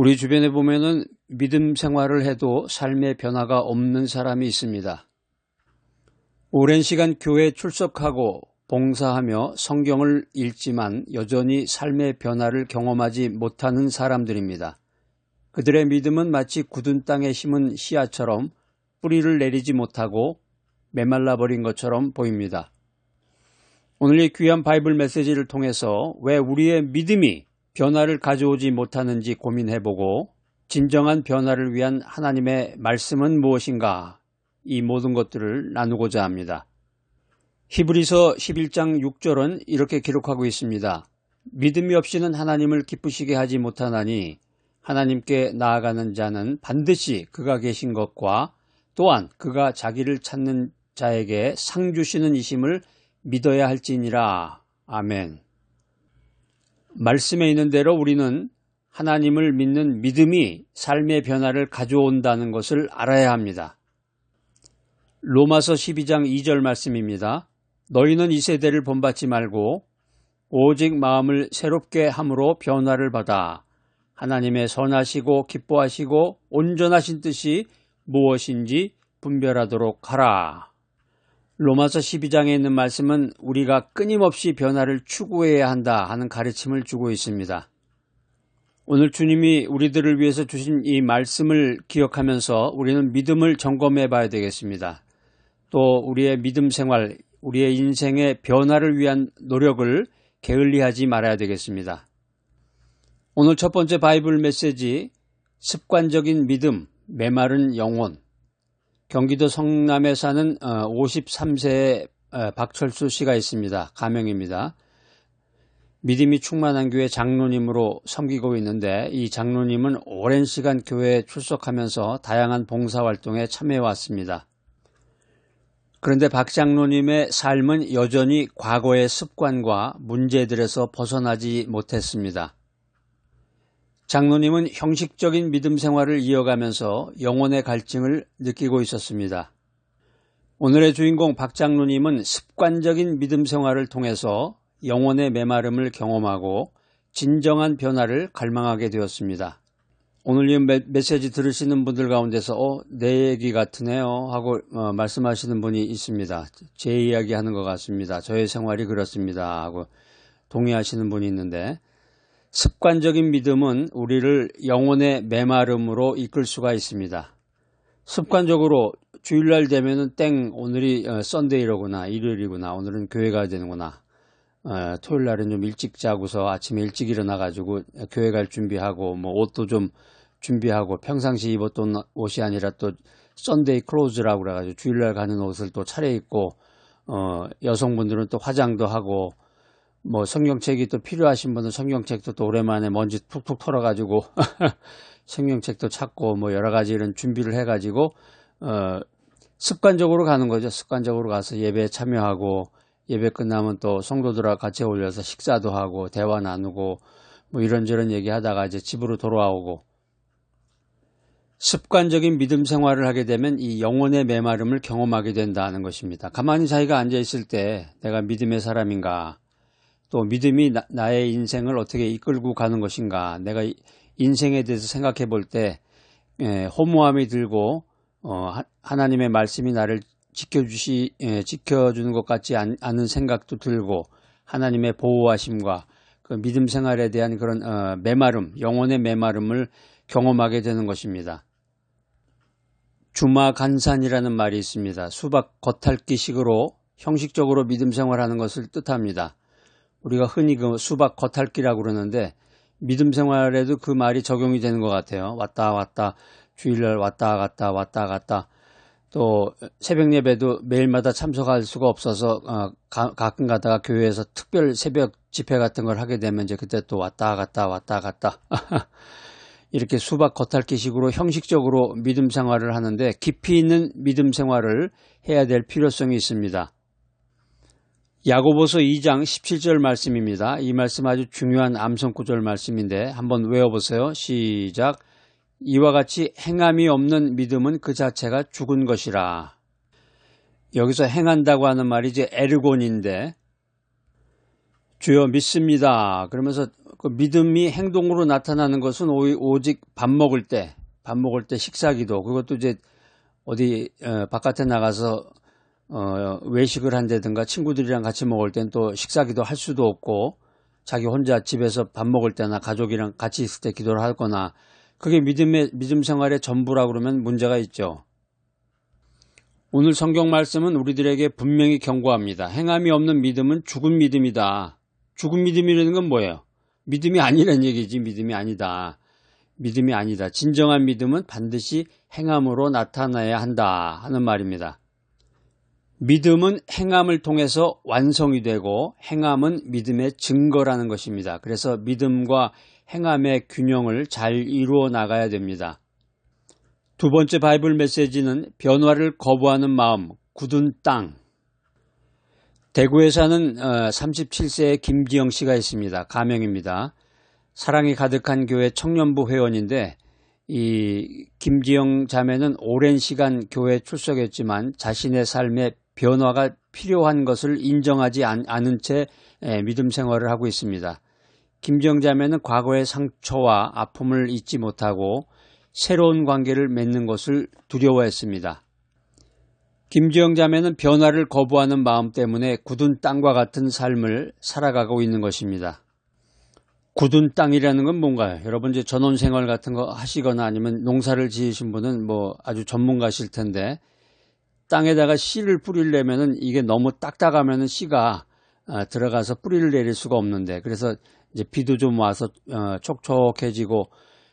우리 주변에 보면은 믿음 생활을 해도 삶의 변화가 없는 사람이 있습니다. 오랜 시간 교회 출석하고 봉사하며 성경을 읽지만 여전히 삶의 변화를 경험하지 못하는 사람들입니다. 그들의 믿음은 마치 굳은 땅에 심은 씨앗처럼 뿌리를 내리지 못하고 메말라 버린 것처럼 보입니다. 오늘 이 귀한 바이블 메시지를 통해서 왜 우리의 믿음이 변화를 가져오지 못하는지 고민해보고 진정한 변화를 위한 하나님의 말씀은 무엇인가 이 모든 것들을 나누고자 합니다. 히브리서 11장 6절은 이렇게 기록하고 있습니다. 믿음이 없이는 하나님을 기쁘시게 하지 못하나니 하나님께 나아가는 자는 반드시 그가 계신 것과 또한 그가 자기를 찾는 자에게 상 주시는 이심을 믿어야 할지니라. 아멘. 말씀에 있는 대로 우리는 하나님을 믿는 믿음이 삶의 변화를 가져온다는 것을 알아야 합니다. 로마서 12장 2절 말씀입니다. 너희는 이 세대를 본받지 말고 오직 마음을 새롭게 함으로 변화를 받아 하나님의 선하시고 기뻐하시고 온전하신 뜻이 무엇인지 분별하도록 하라. 로마서 12장에 있는 말씀은 우리가 끊임없이 변화를 추구해야 한다 하는 가르침을 주고 있습니다. 오늘 주님이 우리들을 위해서 주신 이 말씀을 기억하면서 우리는 믿음을 점검해 봐야 되겠습니다. 또 우리의 믿음 생활, 우리의 인생의 변화를 위한 노력을 게을리하지 말아야 되겠습니다. 오늘 첫 번째 바이블 메시지 습관적인 믿음, 메마른 영혼. 경기도 성남에 사는 53세의 어, 어, 박철수 씨가 있습니다. 가명입니다. 믿음이 충만한 교회 장로님으로 섬기고 있는데 이 장로님은 오랜 시간 교회에 출석하면서 다양한 봉사활동에 참여해 왔습니다. 그런데 박 장로님의 삶은 여전히 과거의 습관과 문제들에서 벗어나지 못했습니다. 장로님은 형식적인 믿음 생활을 이어가면서 영혼의 갈증을 느끼고 있었습니다. 오늘의 주인공 박 장로님은 습관적인 믿음 생활을 통해서 영혼의 메마름을 경험하고 진정한 변화를 갈망하게 되었습니다. 오늘 이 메시지 들으시는 분들 가운데서 어, 내 얘기 같으네요 하고 어, 말씀하시는 분이 있습니다. 제 이야기 하는 것 같습니다. 저의 생활이 그렇습니다 하고 동의하시는 분이 있는데 습관적인 믿음은 우리를 영혼의 메마름으로 이끌 수가 있습니다. 습관적으로 주일날 되면은 땡 오늘이 어, 썬데이로구나 일요일이구나 오늘은 교회 가야 되는구나 어, 토요일 날은 좀 일찍 자고서 아침에 일찍 일어나 가지고 교회 갈 준비하고 뭐 옷도 좀 준비하고 평상시 입었던 옷이 아니라 또 썬데이 클로즈라고 그래가지고 주일날 가는 옷을 또 차려입고 어, 여성분들은 또 화장도 하고 뭐 성경책이 또 필요하신 분은 성경책도 또 오랜만에 먼지 툭툭 털어가지고 성경책도 찾고 뭐 여러 가지 이런 준비를 해가지고 어, 습관적으로 가는 거죠. 습관적으로 가서 예배에 참여하고 예배 끝나면 또 성도들과 같이 어울려서 식사도 하고 대화 나누고 뭐 이런저런 얘기하다가 이제 집으로 돌아오고 습관적인 믿음 생활을 하게 되면 이 영혼의 메마름을 경험하게 된다는 것입니다. 가만히 자기가 앉아 있을 때 내가 믿음의 사람인가 또 믿음이 나, 의 인생을 어떻게 이끌고 가는 것인가 내가 인생에 대해서 생각해 볼때 예, 허무함이 들고 어, 하나님의 말씀이 나를 지켜주시 예, 지켜주는 것 같지 않, 은 생각도 들고 하나님의 보호하심과 그 믿음 생활에 대한 그런 어, 메마름 영혼의 메마름을 경험하게 되는 것입니다. 주마간산이라는 말이 있습니다. 수박 겉핥기식으로 형식적으로 믿음 생활하는 것을 뜻합니다. 우리가 흔히 그 수박 겉핥기라고 그러는데 믿음 생활에도 그 말이 적용이 되는 것 같아요. 왔다 갔다 주일날 왔다 갔다 왔다 갔다 또 새벽 예배도 매일마다 참석할 수가 없어서 어, 가, 끔 가다가 교회에서 특별 새벽 집회 같은 걸 하게 되면 이제 그때 또 왔다 갔다 왔다 갔다 이렇게 수박 겉핥기식으로 형식적으로 믿음 생활을 하는데 깊이 있는 믿음 생활을 해야 될 필요성이 있습니다. 야고보서 2장 17절 말씀입니다. 이 말씀 아주 중요한 암송 구절 말씀인데 한번 외워보세요. 시작. 이와 같이 행함이 없는 믿음은 그 자체가 죽은 것이라. 여기서 행한다고 하는 말이 이제 에르곤인데 주여 믿습니다. 그러면서 그 믿음이 행동으로 나타나는 것은 오직 밥 먹을 때, 밥 먹을 때 식사기도 그것도 이제 어디 어, 바깥에 나가서 어, 외식을 한다든가 친구들이랑 같이 먹을 땐 또 식사기도 할 수도 없고 자기 혼자 집에서 밥 먹을 때나 가족이랑 같이 있을 때 기도를 하거나 그게 믿음의 믿음 생활의 전부라 그러면 문제가 있죠. 오늘 성경 말씀은 우리들에게 분명히 경고합니다. 행함이 없는 믿음은 죽은 믿음이다. 죽은 믿음이라는 건 뭐예요? 믿음이 아니란 얘기지 믿음이 아니다. 믿음이 아니다. 진정한 믿음은 반드시 행함으로 나타나야 한다 하는 말입니다. 믿음은 행함을 통해서 완성이 되고 행함은 믿음의 증거라는 것입니다. 그래서 믿음과 행함의 균형을 잘 이루어 나가야 됩니다. 두 번째 바이블 메시지는 변화를 거부하는 마음, 굳은 땅. 대구에 사는 37세의 어, 김지영 씨가 있습니다. 가명입니다. 사랑이 가득한 교회 청년부 회원인데 이 김지영 자매는 오랜 시간 교회 출석했지만 자신의 삶에 변화가 필요한 것을 인정하지 않 은 채 믿음 생활을 하고 있습니다. 김지영 자매는 과거의 상처와 아픔을 잊지 못하고 새로운 관계를 맺는 것을 두려워했습니다. 김지영 자매는 변화를 거부하는 마음 때문에 굳은 땅과 같은 삶을 살아가고 있는 것입니다. 굳은 땅이라는 건 뭔가요? 여러분 이제 전원 생활 같은 거 하시거나 아니면 농사를 지으신 분은 뭐 아주 전문가실 텐데 땅에다가 씨를 뿌리려면은 이게 너무 딱딱하면은 씨가 어, 들어가서 뿌리를 내릴 수가 없는데 그래서 이제 비도 좀 와서 어, 촉촉해지고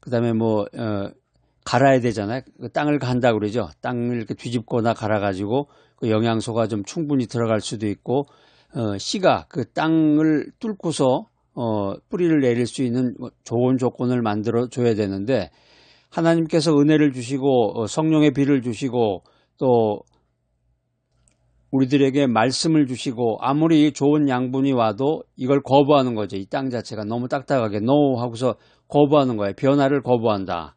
그다음에 뭐 어, 갈아야 되잖아요. 그 땅을 간다 그러죠. 땅을 이렇게 뒤집거나 갈아 가지고 그 영양소가 좀 충분히 들어갈 수도 있고 어, 씨가 그 땅을 뚫고서 어, 뿌리를 내릴 수 있는 좋은 조건을 만들어 줘야 되는데 하나님께서 은혜를 주시고 어, 성령의 비를 주시고 또 우리들에게 말씀을 주시고 아무리 좋은 양분이 와도 이걸 거부하는 거죠. 이 땅 자체가 너무 딱딱하게 노 하고서 거부하는 거예요. 변화를 거부한다.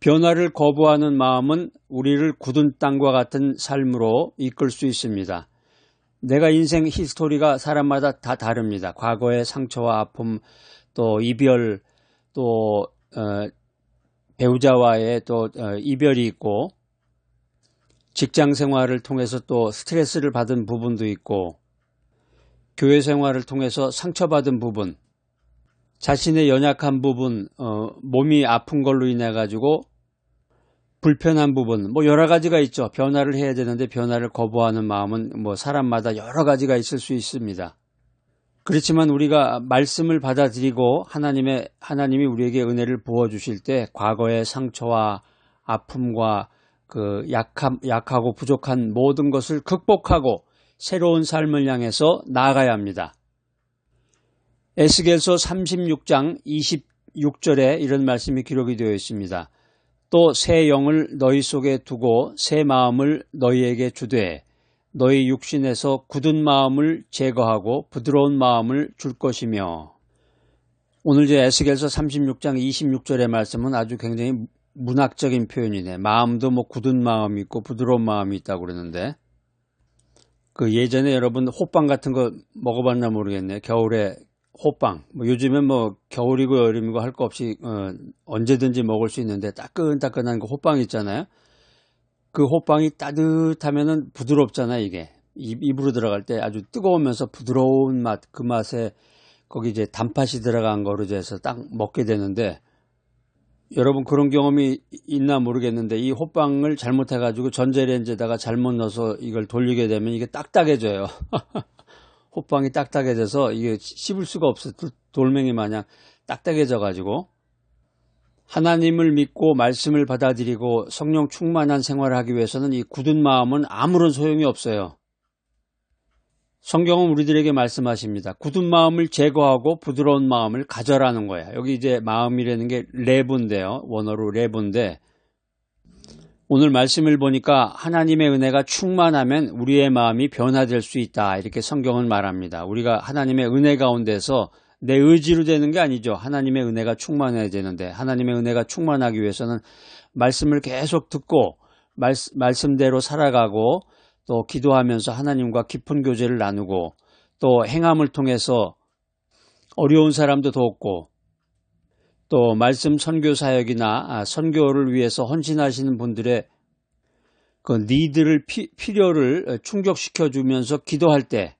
변화를 거부하는 마음은 우리를 굳은 땅과 같은 삶으로 이끌 수 있습니다. 내가 인생 히스토리가 사람마다 다 다릅니다. 과거의 상처와 아픔, 또 이별, 또 어, 배우자와의 또 어, 이별이 있고 직장 생활을 통해서 또 스트레스를 받은 부분도 있고 교회 생활을 통해서 상처받은 부분 자신의 연약한 부분 어, 몸이 아픈 걸로 인해 가지고 불편한 부분 뭐 여러 가지가 있죠. 변화를 해야 되는데 변화를 거부하는 마음은 뭐 사람마다 여러 가지가 있을 수 있습니다. 그렇지만 우리가 말씀을 받아들이고 하나님의 하나님이 우리에게 은혜를 부어 주실 때 과거의 상처와 아픔과 그 약함, 약하고 부족한 모든 것을 극복하고 새로운 삶을 향해서 나아가야 합니다. 에스겔서 36장 26절에 이런 말씀이 기록이 되어 있습니다. 또 새 영을 너희 속에 두고 새 마음을 너희에게 주되 너희 육신에서 굳은 마음을 제거하고 부드러운 마음을 줄 것이며 오늘 이제 에스겔서 36장 26절의 말씀은 아주 굉장히 문학적인 표현이네. 마음도 뭐 굳은 마음이 있고 부드러운 마음이 있다고 그러는데 그 예전에 여러분 호빵 같은 거 먹어봤나 모르겠네. 겨울에 호빵. 뭐 요즘엔 뭐 겨울이고 여름이고 할 거 없이 어, 언제든지 먹을 수 있는데 따끈따끈한 그 호빵 있잖아요. 그 호빵이 따뜻하면은 부드럽잖아 이게 입, 입으로 들어갈 때 아주 뜨거우면서 부드러운 맛 그 맛에 거기 이제 단팥이 들어간 거로 해서 딱 먹게 되는데 여러분 그런 경험이 있나 모르겠는데 이 호빵을 잘못해가지고 전자레인지에다가 잘못 넣어서 이걸 돌리게 되면 이게 딱딱해져요. 호빵이 딱딱해져서 이게 씹을 수가 없어. 돌멩이 마냥 딱딱해져가지고 하나님을 믿고 말씀을 받아들이고 성령 충만한 생활을 하기 위해서는 이 굳은 마음은 아무런 소용이 없어요. 성경은 우리들에게 말씀하십니다. 굳은 마음을 제거하고 부드러운 마음을 가져라는 거야. 여기 이제 마음이라는 게 레브인데요. 원어로 레브인데 오늘 말씀을 보니까 하나님의 은혜가 충만하면 우리의 마음이 변화될 수 있다. 이렇게 성경은 말합니다. 우리가 하나님의 은혜 가운데서 내 의지로 되는 게 아니죠. 하나님의 은혜가 충만해야 되는데 하나님의 은혜가 충만하기 위해서는 말씀을 계속 듣고 말, 말씀대로 살아가고 또 기도하면서 하나님과 깊은 교제를 나누고 또 행함을 통해서 어려운 사람도 돕고 또 말씀 선교 사역이나 아, 선교를 위해서 헌신하시는 분들의 그 니들을 피, 필요를 충족시켜 주면서 기도할 때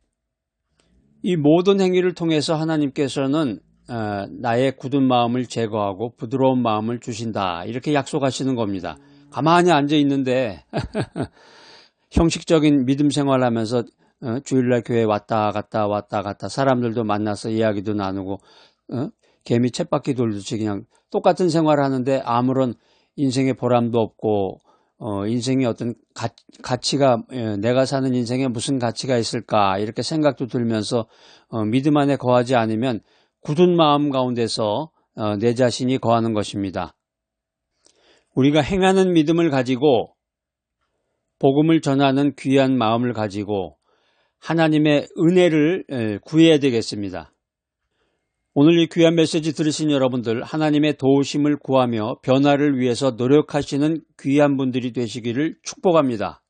이 모든 행위를 통해서 하나님께서는 어, 나의 굳은 마음을 제거하고 부드러운 마음을 주신다 이렇게 약속하시는 겁니다. 가만히 앉아 있는데 형식적인 믿음 생활하면서 어, 주일날 교회 왔다 갔다 왔다 갔다 사람들도 만나서 이야기도 나누고 어? 개미 챗바퀴 돌듯이 그냥 똑같은 생활을 하는데 아무런 인생의 보람도 없고 어, 인생의 어떤 가, 가치가 예, 내가 사는 인생에 무슨 가치가 있을까 이렇게 생각도 들면서 어, 믿음 안에 거하지 않으면 굳은 마음 가운데서 어, 내 자신이 거하는 것입니다. 우리가 행하는 믿음을 가지고 복음을 전하는 귀한 마음을 가지고 하나님의 은혜를 구해야 되겠습니다. 오늘 이 귀한 메시지 들으신 여러분들 하나님의 도우심을 구하며 변화를 위해서 노력하시는 귀한 분들이 되시기를 축복합니다.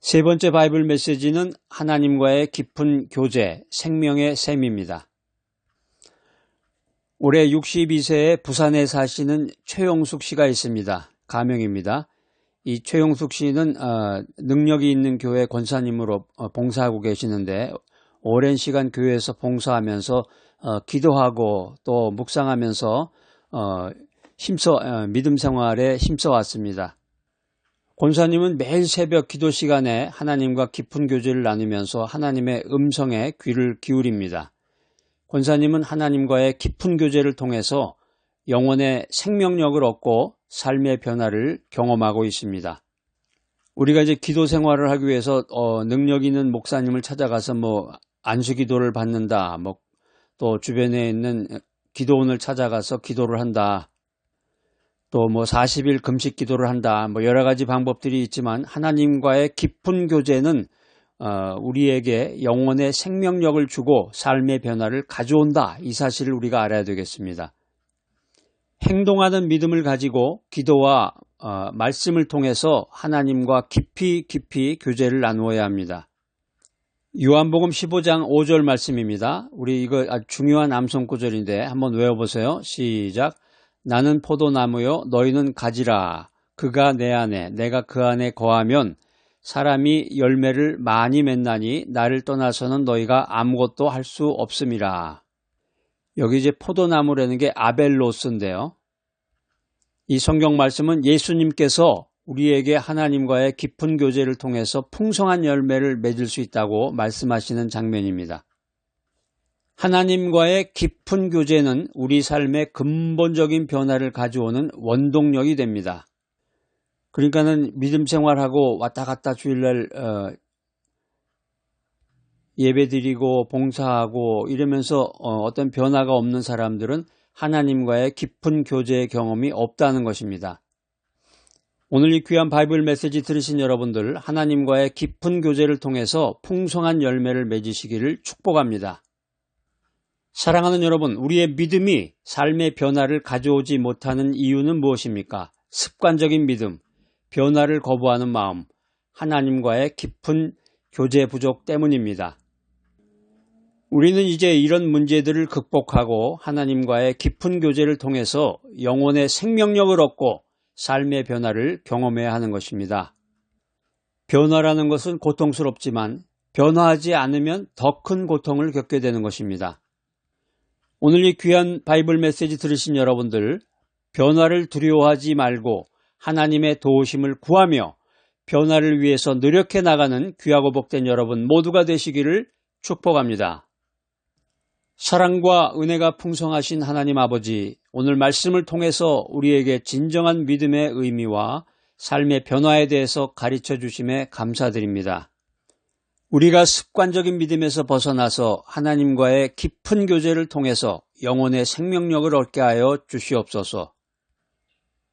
세 번째 바이블 메시지는 하나님과의 깊은 교제, 생명의 셈입니다. 올해 62세에 부산에 사시는 최용숙 씨가 있습니다. 가명입니다. 이 최용숙 씨는 어, 능력이 있는 교회 권사님으로 어, 봉사하고 계시는데 오랜 시간 교회에서 봉사하면서 어, 기도하고 또 묵상하면서 어, 힘써 어, 믿음 생활에 힘써 왔습니다. 권사님은 매일 새벽 기도 시간에 하나님과 깊은 교제를 나누면서 하나님의 음성에 귀를 기울입니다. 권사님은 하나님과의 깊은 교제를 통해서 영혼의 생명력을 얻고 삶의 변화를 경험하고 있습니다. 우리가 이제 기도 생활을 하기 위해서 어, 능력 있는 목사님을 찾아가서 뭐 안수 기도를 받는다, 뭐 또 주변에 있는 기도원을 찾아가서 기도를 한다. 또 뭐 40일 금식 기도를 한다. 뭐 여러 가지 방법들이 있지만 하나님과의 깊은 교제는 어, 우리에게 영혼의 생명력을 주고 삶의 변화를 가져온다. 이 사실을 우리가 알아야 되겠습니다. 행동하는 믿음을 가지고 기도와 어, 말씀을 통해서 하나님과 깊이 깊이 교제를 나누어야 합니다. 요한복음 15장 5절 말씀입니다. 우리 이거 아주 중요한 암송 구절인데 한번 외워보세요. 시작. 나는 포도나무요 너희는 가지라. 그가 내 안에 내가 그 안에 거하면 사람이 열매를 많이 맺나니 나를 떠나서는 너희가 아무것도 할 수 없음이라. 여기 이제 포도나무라는 게 아벨로스인데요. 이 성경 말씀은 예수님께서 우리에게 하나님과의 깊은 교제를 통해서 풍성한 열매를 맺을 수 있다고 말씀하시는 장면입니다. 하나님과의 깊은 교제는 우리 삶의 근본적인 변화를 가져오는 원동력이 됩니다. 그러니까는 믿음 생활하고 왔다 갔다 주일날 어, 예배드리고 봉사하고 이러면서 어, 떤 변화가 없는 사람들은 하나님과의 깊은 교제의 경험이 없다는 것입니다. 오늘 이 귀한 바이블 메시지 들으신 여러분들 하나님과의 깊은 교제를 통해서 풍성한 열매를 맺으시기를 축복합니다. 사랑하는 여러분, 우리의 믿음이 삶의 변화를 가져오지 못하는 이유는 무엇입니까? 습관적인 믿음, 변화를 거부하는 마음, 하나님과의 깊은 교제 부족 때문입니다. 우리는 이제 이런 문제들을 극복하고 하나님과의 깊은 교제를 통해서 영혼의 생명력을 얻고 삶의 변화를 경험해야 하는 것입니다. 변화라는 것은 고통스럽지만 변화하지 않으면 더 큰 고통을 겪게 되는 것입니다. 오늘 이 귀한 바이블 메시지 들으신 여러분들, 변화를 두려워하지 말고 하나님의 도우심을 구하며 변화를 위해서 노력해 나가는 귀하고 복된 여러분 모두가 되시기를 축복합니다. 사랑과 은혜가 풍성하신 하나님 아버지, 오늘 말씀을 통해서 우리에게 진정한 믿음의 의미와 삶의 변화에 대해서 가르쳐 주심에 감사드립니다. 우리가 습관적인 믿음에서 벗어나서 하나님과의 깊은 교제를 통해서 영혼의 생명력을 얻게 하여 주시옵소서.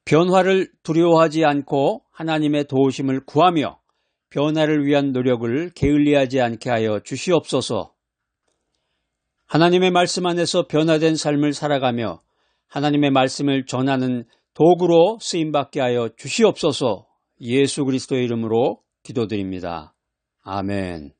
변화를 두려워하지 않고 하나님의 도우심을 구하며 변화를 위한 노력을 게을리하지 않게 하여 주시옵소서. 하나님의 말씀 안에서 변화된 삶을 살아가며 하나님의 말씀을 전하는 도구로 쓰임받게 하여 주시옵소서 예수 그리스도의 이름으로 기도드립니다. 아멘.